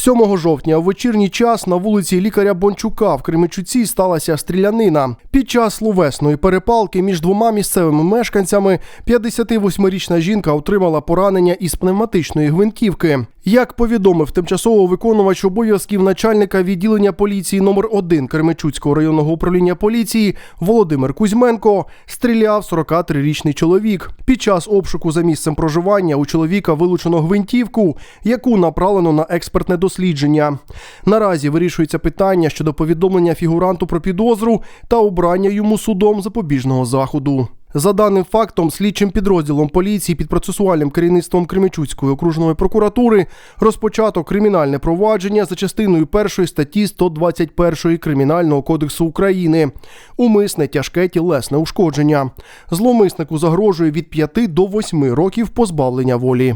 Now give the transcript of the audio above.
7 жовтня у вечірній час на вулиці лікаря Бончука в Кременчуці сталася стрілянина. Під час словесної перепалки між двома місцевими мешканцями 58-річна жінка отримала поранення із пневматичної гвинтівки. Як повідомив тимчасово виконувач обов'язків начальника відділення поліції номер 1 Кременчуцького районного управління поліції Володимир Кузьменко, стріляв 43-річний чоловік. Під час обшуку за місцем проживання у чоловіка вилучено гвинтівку, яку направлено на експертне дослідження. Наразі вирішується питання щодо повідомлення фігуранту про підозру та обрання йому судом запобіжного заходу. За даним фактом, слідчим підрозділом поліції під процесуальним керівництвом Кременчуцької окружної прокуратури розпочато кримінальне провадження за частиною першої статті 121 Кримінального кодексу України. Умисне тяжке тілесне ушкодження. Зловмиснику загрожує від 5 до 8 років позбавлення волі.